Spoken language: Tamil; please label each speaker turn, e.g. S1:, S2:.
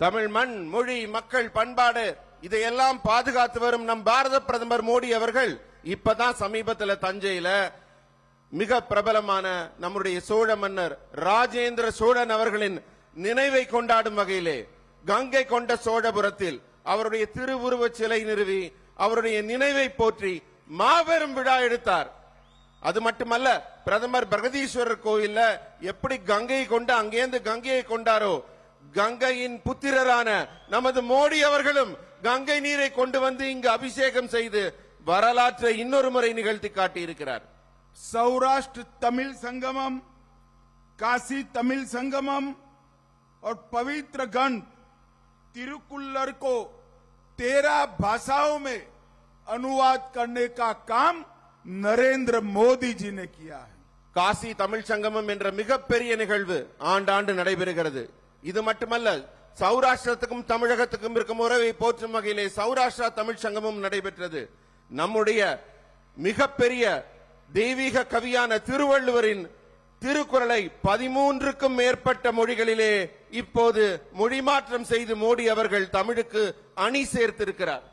S1: தமிழ் மண் மொழி மக்கள் பண்பாடு இதையெல்லாம் பாதுகாத்து வரும் நம் பாரத பிரதமர் மோடி அவர்கள் இப்பதான் சமீபத்தில் தஞ்சையில மிக பிரபலமான நம்முடைய சோழ மன்னர் ராஜேந்திர சோழன் அவர்களின் நினைவை கொண்டாடும் வகையிலே கங்கை கொண்ட சோழபுரத்தில் அவருடைய திருவுருவச் சிலை நிறுவி அவருடைய நினைவை போற்றி மாபெரும் விழா எடுத்தார். அது மட்டுமல்ல பிரதமர் பிரகதீஸ்வரர் கோயில்ல எப்படி கங்கையை கொண்டு அங்கேருந்து கங்கையை கொண்டாரோ கங்கையின் புத்திரரான நமது மோடி அவர்களும் கங்கை நீரை கொண்டு வந்து இங்கு அபிஷேகம் செய்து வரலாற்றை இன்னொரு முறை நிகழ்த்தி காட்டியிருக்கிறார்
S2: सौराष्ट्र तमिल संगमम काशी तमिल संगमम और पवित्र गंध तिरुकुल्लर को तेरह भाषाओं में अनुवाद करने का काम नरेंद्र मोदी जी ने किया है
S1: காசி தமிழ் சங்கமம் என்ற மிகப்பெரிய நிகழ்வு ஆண்டாண்டு நடைபெறுகிறது இது மட்டுமல்ல சௌராஷ்டிரத்துக்கும் தமிழகத்துக்கும் இருக்கும் உறவை போற்றும் வகையிலே சௌராஷ்டிரா தமிழ் சங்கமும் நடைபெற்றது. நம்முடைய மிகப்பெரிய தெய்வீக கவியான திருவள்ளுவரின் திருக்குறளை பதிமூன்றுக்கும் மேற்பட்ட மொழிகளிலே இப்போது மொழி மாற்றம் செய்து மோடி அவர்கள் தமிழுக்கு அணி சேர்த்திருக்கிறார்.